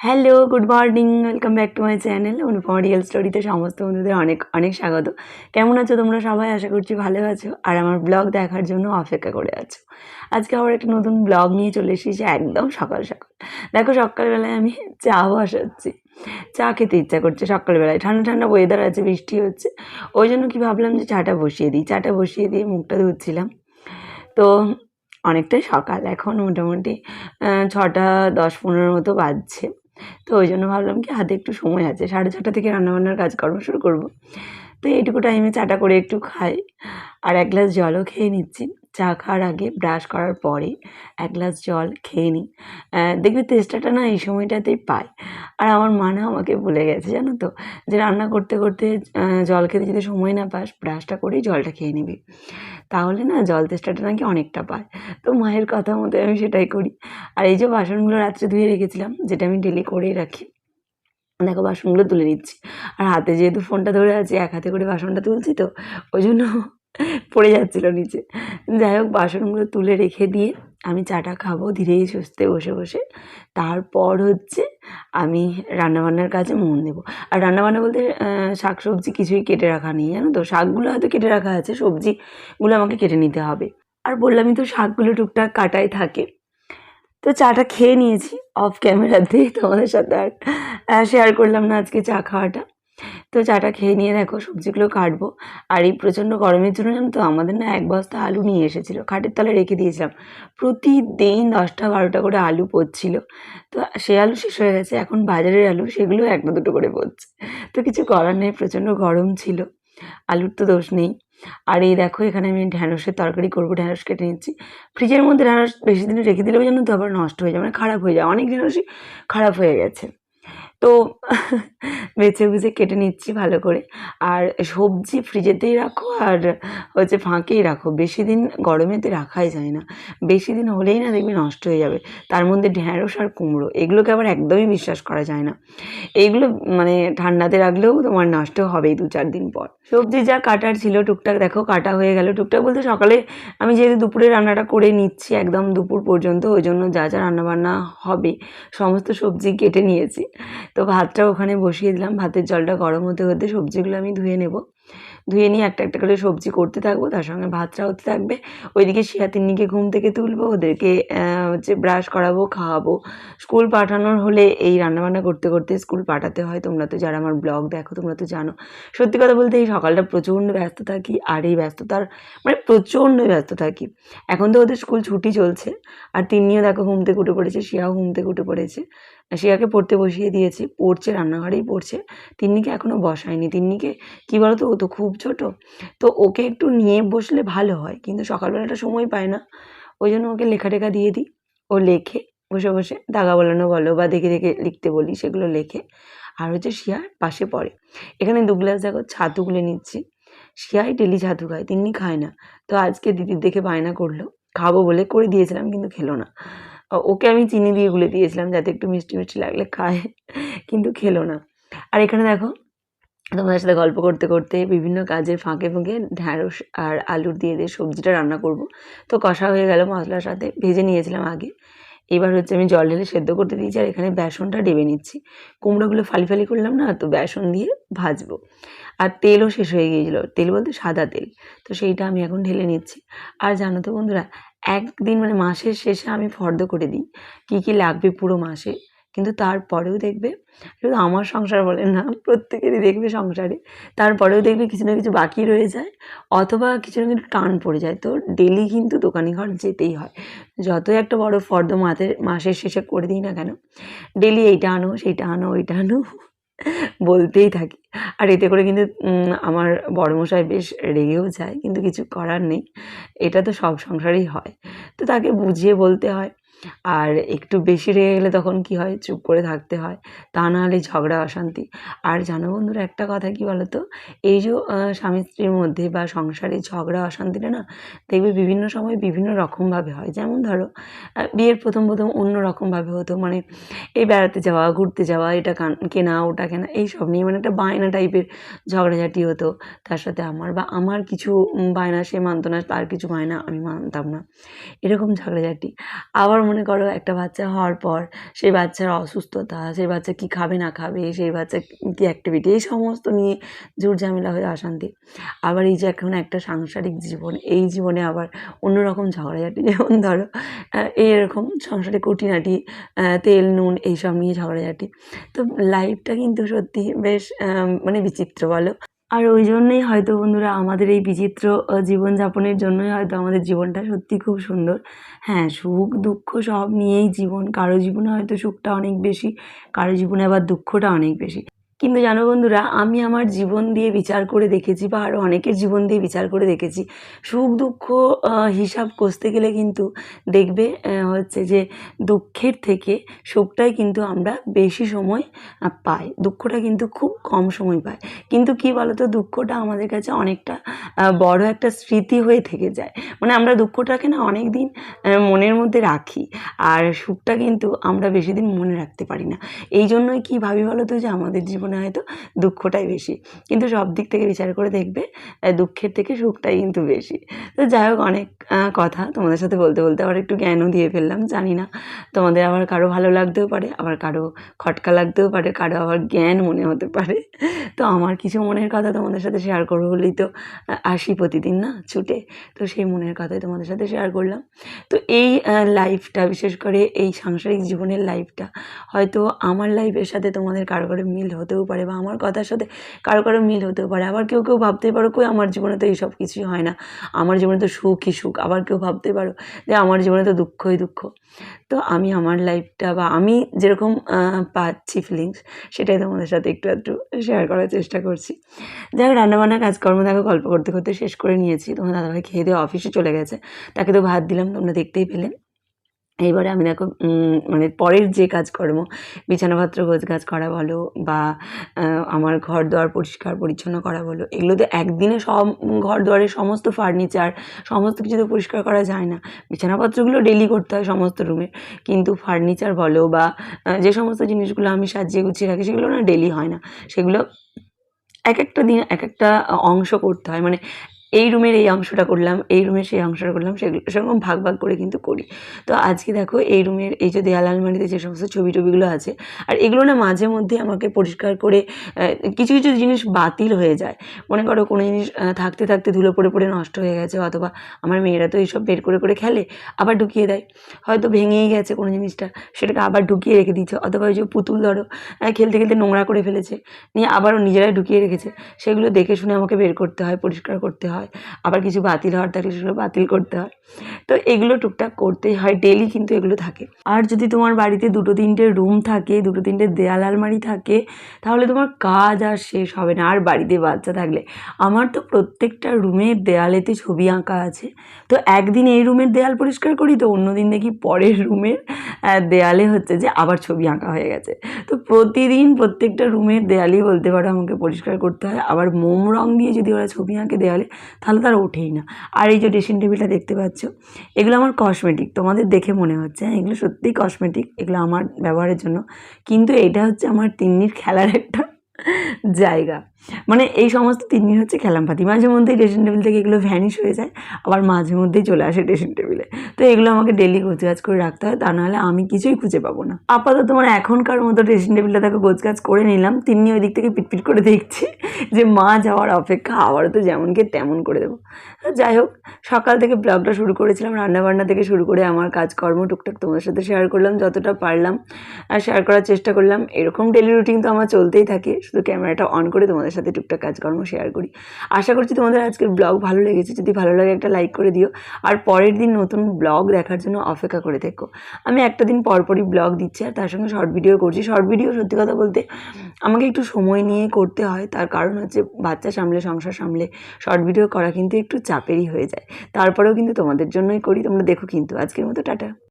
Hello good morning welcome back to my channel Anupama real স্টোরিতে সমস্ত বন্ধুদের অনেক অনেক স্বাগত। কেমন আছো তোমরা সবাই? আশা করছি ভালো আছো। আর আমার ব্লগ দেখার জন্য অপেক্ষা করে আছো। আজকে আবার একটা নতুন ব্লগ নিয়ে চলে এসেছি একদম সকাল সকাল। দেখো, সকালবেলায় আমি চা বসাচ্ছি। চা খেতে ইচ্ছা করছে সকালবেলায়। ঠান্ডা ঠান্ডা ওয়েদার আছে, বৃষ্টি হচ্ছে। ওই জন্য কি ভাবলাম যে চাটা বসিয়ে দিই। চাটা বসিয়ে দিয়ে মুখটা ধুচ্ছিলাম। তো অনেকটাই সকাল। এখন মোটামুটি ছটা দশ পনেরোর মতো বাজছে। তো ওই জন্য ভাবলাম কি হাতে একটু সময় আছে। সাড়ে ছটা থেকে রান্নাবান্নার কাজকর্ম শুরু করব। তো এইটুকু টাইমে চাটা করে একটু খাই। আর এক গ্লাস জলও খেয়ে নিচ্ছি। চা খাওয়ার আগে ব্রাশ করার পরে এক গ্লাস জল খেয়ে নিই। দেখবি তেষ্টাটা না এই সময়টাতেই পায়। আর আমার মা না আমাকে বলে গেছে, জানো তো? যে রান্না করতে করতে জল খেতে যদি সময় না পাস, ব্রাশটা করেই জলটা খেয়ে নিবি। তাহলে না জল তেষ্টাটা নাকি অনেকটা পায়। তো মায়ের কথা মতো আমি সেটাই করি। আর এই যে বাসনগুলো রাত্রে ধুয়ে রেখেছিলাম, যেটা আমি ডেলি করেই রাখি, দেখো বাসনগুলো তুলে নিচ্ছি। আর হাতে যেহেতু ফোনটা ধরে আছে, এক হাতে করে বাসনটা তুলছি তো, ওই জন্য পড়ে যাচ্ছিল নিচে। যাই হোক, বাসনগুলো তুলে রেখে দিয়ে আমি চাটা খাব ধীরে সুস্থে বসে বসে। তারপর হচ্ছে আমি রান্নাবান্নার কাজে মন দেবো। আর রান্নাবান্না বলতে শাক সবজি কিছুই কেটে রাখা নেই, জানো তো? শাকগুলো হয়তো কেটে রাখা আছে, সবজিগুলো আমাকে কেটে নিতে হবে। আর বললামই তো, শাকগুলো টুকটাক কাটাই থাকে। তো চাটা খেয়ে নিয়েছি, অফ ক্যামেরাতেই তোমাদের সাথে আর শেয়ার করলাম না আজকে চা খাওয়াটা। তো চাটা খেয়ে নিয়ে দেখো সবজিগুলো কাটবো। আর এই প্রচণ্ড গরমের জন্য জানো তো, আমাদের না এক বস্তা আলু নিয়ে এসেছিল। খাটের তলায় রেখে দিয়েছিলাম। প্রতিদিন দশটা বারোটা করে আলু পড়ছিল। তো সে আলু শেষ হয়ে গেছে, এখন বাজারের আলু সেগুলো একটা দুটো করে পড়ছে। তো কিছু করার নেই, প্রচণ্ড গরম ছিল। আলুর তো দোষ নেই। আর এই দেখো, এখানে আমি ঢ্যাঁড়সের তরকারি করব, ঢ্যাঁড়স কেটে নিচ্ছি। ফ্রিজের মধ্যে ঢ্যাঁড়স বেশি দিন রেখে দিলেও জানো তো আবার নষ্ট হয়ে যায় মানে খারাপ হয়ে যায়। অনেক ঢ্যাঁড়সই খারাপ হয়ে গেছে। তো বেছে বুঝে কেটে নিচ্ছি ভালো করে। আর সবজি ফ্রিজেতেই রাখো আর হচ্ছে ফাঁকেই রাখো। বেশি দিন গরমেতে রাখাই যায় না। বেশি দিন হলেই না দেখবি নষ্ট হয়ে যাবে। তার মধ্যে ঢ্যাঁড়স আর কুমড়ো, এগুলোকে আবার একদমই বিশ্বাস করা যায় না। এইগুলো মানে ঠান্ডাতে রাখলেও তোমার নষ্ট হবেই দু চার দিন পর। সবজি যা কাটার ছিল টুকটাক, দেখো কাটা হয়ে গেল। টুকটাক বলতে সকালে আমি যেহেতু দুপুরে রান্নাটা করে নিচ্ছি একদম দুপুর পর্যন্ত, ওই জন্য যা যা রান্নাবান্না হবে, সমস্ত সবজি কেটে নিয়েছি। তো ভাতটা ওখানে বসিয়ে দিলাম। ভাতের জলটা গরম হতে হতে সবজিগুলো আমি ধুয়ে নেব। ধুয়ে নিয়ে একটা একটা করে সবজি করতে থাকব, তার সঙ্গে ভাতটা হতে থাকবে। ওইদিকে শিয়া তিন্নিকে ঘুম থেকে তুলবো, ওদেরকে হচ্ছে ব্রাশ করাবো, খাওয়াবো। স্কুল পাঠানোর হলে এই রান্নাবান্না করতে করতে স্কুল পাঠাতে হয়। তোমরা তো যারা আমার ব্লগ দেখো, তোমরা তো জানো। সত্যি কথা বলতে এই সকালটা প্রচণ্ড ব্যস্ত থাকি আর এই ব্যস্ততার মানে প্রচণ্ড ব্যস্ত থাকি। এখন তো ওদের স্কুল ছুটি চলছে। আর তিন্নিও দেখো ঘুম থেকে উঠে পড়েছে, শিয়াও ঘুম থেকে উঠে পড়েছে। শিয়াকে পড়তে বসিয়ে দিয়েছি। পড়ছে, রান্নাঘরেই পড়ছে। তিন্নিকে এখনও বসায়নি। তিন্নিকে, কী বলতো, ও তো খুব ছোট। তো ওকে একটু নিয়ে বসলে ভালো হয়, কিন্তু সকালবেলাটা সময় পায় না। ওই জন্য ওকে লেখা টেখা দিয়ে দিই। ও লেখে, বসে বসে দাগা বলানো বলো বা দেখে দেখে লিখতে বলি, সেগুলো লেখে। আর হচ্ছে শিয়ার পাশে পড়ে। এখানে দু গ্লাস দেখো ছাতু গুলে নিচ্ছি। শিয়াই ডেলি ছাতু খায়, তিন্নি খায় না। তো আজকে দিদির দেখে বায়না করল। খাব বলে করে দিয়েছিলাম, কিন্তু খেলো না। ওকে আমি চিনি দিয়ে গুলে দিয়েছিলাম যাতে একটু মিষ্টি মিষ্টি লাগলে খায়, কিন্তু খেলো না। আর এখানে দেখো, তোমাদের সাথে গল্প করতে করতে বিভিন্ন কাজের ফাঁকে ফাঁকে ঢ্যাঁড়স আর আলুর দিয়ে দিয়ে সবজিটা রান্না করব। তো কষা হয়ে গেল মশলার সাথে, ভেজে নিয়েছিলাম আগে। এবার হচ্ছে আমি জল ঢেলে সেদ্ধ করতে দিয়েছি আর এখানে বেসনটা ডেবে নিচ্ছি। কুমড়োগুলো ফালি ফালি করলাম না, তো বেসন দিয়ে ভাজবো। আর তেলও শেষ হয়ে গিয়েছিল। তেল বলতে সাদা তেল। তো সেইটা আমি এখন ঢেলে নিচ্ছি। আর জানো তো বন্ধুরা, একদিন মানে মাসের শেষে আমি ফর্দ করে দিই, কী কী লাগবে পুরো মাসে। কিন্তু তারপরেও দেখবে, শুধু আমার সংসার বলে না, প্রত্যেকেরই দেখবে সংসারে। তারপরেও দেখবে কিছু না কিছু বাকি রয়ে যায়, অথবা কিছু না কিছু টান পড়ে যায়। তো ডেলি কিন্তু দোকানি ঘর যেতেই হয়। যতই একটা বড় ফর্দ মাসের মাসের শেষে করে দিই না কেন ডেলি এইটা আনো, সেইটা আনো, ওইটা আনো। বলতেই থাকি। আর এতে করে কিন্তু আমার বড়মশাই বেশ রেগেও যায়, কিন্তু কিছু করার নেই। এটা তো সব সংসারেই হয়। তো তাকে বুঝিয়ে বলতে হয় আর একটু বেশি রেগে গেলে তখন কি হয়? চুপ করে থাকতে হয়। তা না হলে ঝগড়া, অশান্তি। আর জানো বন্ধুরা, একটা কথা কি বলো তো? এই যে স্বামী স্ত্রীর মধ্যে বা সংসারে ঝগড়া, অশান্তিটা না, দেখবে বিভিন্ন সময় বিভিন্ন রকমভাবে হয়। যেমন ধরো বিয়ের প্রথম প্রথম অন্য রকমভাবে হতো। মানে এই বেড়াতে যাওয়া, ঘুরতে যাওয়া, এটা কেনা ওটা কেনা এই সব নিয়ে মানে একটা বায়না টাইপের ঝগড়াঝাটি হতো। তার সাথে আমার বা আমার কিছু বায়না সে মানতো না, তার কিছু বায়না আমি মানতাম না। এরকম ঝগড়াঝাটি। আবার মনে করো একটা বাচ্চা হওয়ার পর সেই বাচ্চার অসুস্থতা সেই বাচ্চা কী খাবে না খাবে সেই বাচ্চা কী অ্যাক্টিভিটি এই সমস্ত নিয়ে ঝামেলা হয়ে অশান্তি। আবার এই যে এখন একটা সাংসারিক জীবন এই জীবনে আবার অন্যরকম ঝগড়াঝাটি যেমন ধরো এরকম সংসারে খুঁটিনাটি আহ, তেল নুন এইসব নিয়ে ঝগড়াঝাটি। তো লাইফটা কিন্তু সত্যি বেশ মানে বিচিত্র বলো। আর ওই জন্যই হয়তো বন্ধুরা আমাদের এই বিচিত্র জীবনযাপনের জন্যই হয়তো আমাদের জীবনটা সত্যি খুব সুন্দর। হ্যাঁ সুখ, দুঃখ সব নিয়েই জীবন, কারও জীবনে হয়তো সুখটা অনেক বেশি, কারও জীবনে আবার দুঃখটা অনেক বেশি। কিন্তু জানো বন্ধুরা, আমি আমার জীবন দিয়ে বিচার করে দেখেছি বা আরও অনেকের জীবন দিয়ে বিচার করে দেখেছি। সুখ দুঃখ হিসাব কষতে গেলে কিন্তু দেখবে হচ্ছে যে দুঃখের থেকে সুখটাই কিন্তু আমরা বেশি সময় পাই। দুঃখটা কিন্তু খুব কম সময় পাই। কিন্তু কি বলতো, দুঃখটা আমাদের কাছে অনেকটা বড় একটা স্মৃতি হয়ে থেকে যায়। মানে আমরা দুঃখটাকে না অনেক দিন মনের মধ্যে রাখি। আর সুখটা কিন্তু আমরা বেশি দিন মনে রাখতে পারি না। এই জন্যই কি ভাবি বলো তো যে আমাদের জীবনে হয়তো দুঃখটাই বেশি। কিন্তু সব দিক থেকে বিচার করে দেখবে দুঃখের থেকে সুখটাই কিন্তু বেশি। তো যাই হোক, অনেক কথা তোমাদের সাথে বলতে বলতে আবার একটু জ্ঞানও দিয়ে ফেললাম, জানি না। তোমাদের আবার কারও ভালো লাগতেও পারে, আবার কারও খটকা লাগতেও পারে, কারও আবার জ্ঞান মনে হতে পারে। তো আমার কিছু মনের কথা তোমাদের সাথে শেয়ার করব বলেই তো আসি প্রতিদিন না ছুটে। তো সেই মনের কথাই তোমাদের সাথে শেয়ার করলাম। তো এই লাইফটা বিশেষ করে এই সাংসারিক জীবনের লাইফটা হয়তো আমার লাইফের সাথে তোমাদের কারও কারও মিল হতেও পারে বা আমার কথার সাথে কারও কারও মিল হতেও পারে। আবার কেউ কেউ ভাবতে পারো, কই, আমার জীবনে তো এইসব কিছুই হয় না। আমার জীবনে তো সুখই সুখ। আবার কেউ ভাবতে পারো যে, আমার জীবনে তো দুঃখই দুঃখ। তো আমি আমার লাইফটা বা আমি যেরকম পাচ্ছি ফিলিংস সেটাই তোমাদের সাথে একটু একটু শেয়ার করার চেষ্টা করছি। যাই হোক রান্নাবান্না, কাজকর্ম, দেখো, গল্প করতে করতে শেষ করে নিয়েছি। তোমার দাদাভাই খেয়ে দিয়ে অফিসে চলে গেছে। তাকে তো ভাত দিলাম, তোমরা দেখতেই পেলে। এইবারে আমি দেখো মানে পরের যে কাজকর্ম বিছানাপত্র গোছ গাছ করা বলো বা আমার ঘর দুয়ার পরিষ্কার পরিচ্ছন্ন করা বলো, এগুলো তো একদিনে সব ঘর দুয়ারের সমস্ত ফার্নিচার সমস্ত কিছু তো পরিষ্কার করা যায় না। বিছানাপত্রগুলো ডেলি করতে হয় সমস্ত রুমের কিন্তু ফার্নিচার বলো বা যে সমস্ত জিনিসগুলো আমি সাজিয়ে গুছিয়ে রাখি, সেগুলো না ডেলি হয় না। সেগুলো এক একটা দিন, এক একটা অংশ করতে হয়। মানে এই রুমের এই অংশটা করলাম, এই রুমের সেই অংশটা করলাম, সেগুলো সেরকম ভাগ ভাগ করে কিন্তু করি। তো আজকে দেখো এই রুমের এই যে দেয়াল আলমারিতে যে সমস্ত ছবি টবিগুলো আছে, আর এগুলো না মাঝে মধ্যে আমাকে পরিষ্কার করে কিছু কিছু জিনিস বাতিল হয়ে যায়। মনে করো কোনো জিনিস থাকতে থাকতে ধুলো পড়ে পড়ে নষ্ট হয়ে গেছে, অথবা আমার মেয়েরা তো এইসব বের করে করে খেলে, আবার ঢুকিয়ে দেয়। হয়তো ভেঙেই গেছে কোনো জিনিসটা, সেটাকে আবার ঢুকিয়ে রেখে দিচ্ছে অথবা ওই যে পুতুল ধরো খেলতে খেলতে নোংরা করে ফেলেছে, নিয়ে আবারও নিজেরাই ঢুকিয়ে রেখেছে, সেগুলো দেখে শুনে আমাকে বের করতে হয়, পরিষ্কার করতে হয়। আবার কিছু বাতিল হওয়ার থাকলে সেগুলো বাতিল করতে হয়। তো এগুলো টুকটাক করতেই হয় ডেলি কিন্তু এগুলো থাকে। আর যদি তোমার বাড়িতে দুটো তিনটে রুম থাকে, দুটো তিনটে দেয়াল আলমারি থাকে, তাহলে তোমার কাজ আর শেষ হবে না। আর বাড়িতে বাচ্চা থাকলে, আমার তো প্রত্যেকটা রুমের দেয়ালেতে ছবি আঁকা আছে। তো একদিন এই রুমের দেয়াল পরিষ্কার করি, তো অন্যদিন দেখি পরের রুমের দেয়ালে হচ্ছে যে আবার ছবি আঁকা হয়ে গেছে। তো প্রতিদিন প্রত্যেকটা রুমের দেয়ালই বলতে পারো আমাকে পরিষ্কার করতে হয়। আবার মোম রং দিয়ে যদি ওরা ছবি আঁকে দেয়ালে তাহলে তার ওঠেই না। আর এই যে ড্রেসিং টেবিলটা দেখতে পাচ্ছ, এগুলো আমার কসমেটিক তোমাদের দেখে মনে হচ্ছে হ্যাঁ এগুলো সত্যিই কসমেটিক এগুলো আমার ব্যবহারের জন্য। কিন্তু এটা হচ্ছে আমার তিন্নির খেলার একটা জায়গা। মানে এই সমস্ত তিন্নির হচ্ছে খেলামপাতি মাঝে মধ্যেই ড্রেসিং টেবিল থেকে এগুলো ভ্যানিশ হয়ে যায়, আবার মাঝে মধ্যেই চলে আসে ড্রেসিং টেবিলে তো এগুলো আমাকে ডেলি গোছগাছ করে রাখতে হয়, তা নাহলে আমি কিছুই খুঁজে পাবো না। আপাতত তোমার এখনকার মতো ড্রেসিং টেবিলটা তাকে গোছগাছ করে নিলাম, তিন্নি ওই দিক থেকে পিটপিট করে দেখছি যে, মা, যাওয়ার অপেক্ষা, আবারও তো যেমনকে তেমন করে দেবো। যাই হোক, সকাল থেকে ব্লগটা শুরু করেছিলাম, রান্নাবান্না থেকে শুরু করে আমার কাজকর্ম টুকটাক তোমার সাথে শেয়ার করলাম, যতটা পারলাম, আর শেয়ার করার চেষ্টা করলাম। এরকম ডেলি রুটিন তো আমার চলতেই থাকে, শুধু ক্যামেরাটা অন করে তোমাদের সাথে টুকটাক কাজকর্ম শেয়ার করি। আশা করছি তোমাদের আজকের ব্লগ ভালো লেগেছে। যদি ভালো লাগে একটা লাইক করে দিও। আর পরের দিন নতুন ব্লগ দেখার জন্য অপেক্ষা করে থেকো। আমি একটা দিন পরপরই ব্লগ দিচ্ছি আর তার সঙ্গে শর্ট ভিডিও করছি। শর্ট ভিডিও সত্যি কথা বলতে আমাকে একটু সময় নিয়ে করতে হয়। তার কারণ হচ্ছে বাচ্চা সামলে, সংসার সামলে শর্ট ভিডিও করা কিন্তু একটু চাপেরই হয়ে যায়। তারপরেও কিন্তু তোমাদের জন্যই করি। তোমরা দেখো কিন্তু। আজকের মতো টাটা।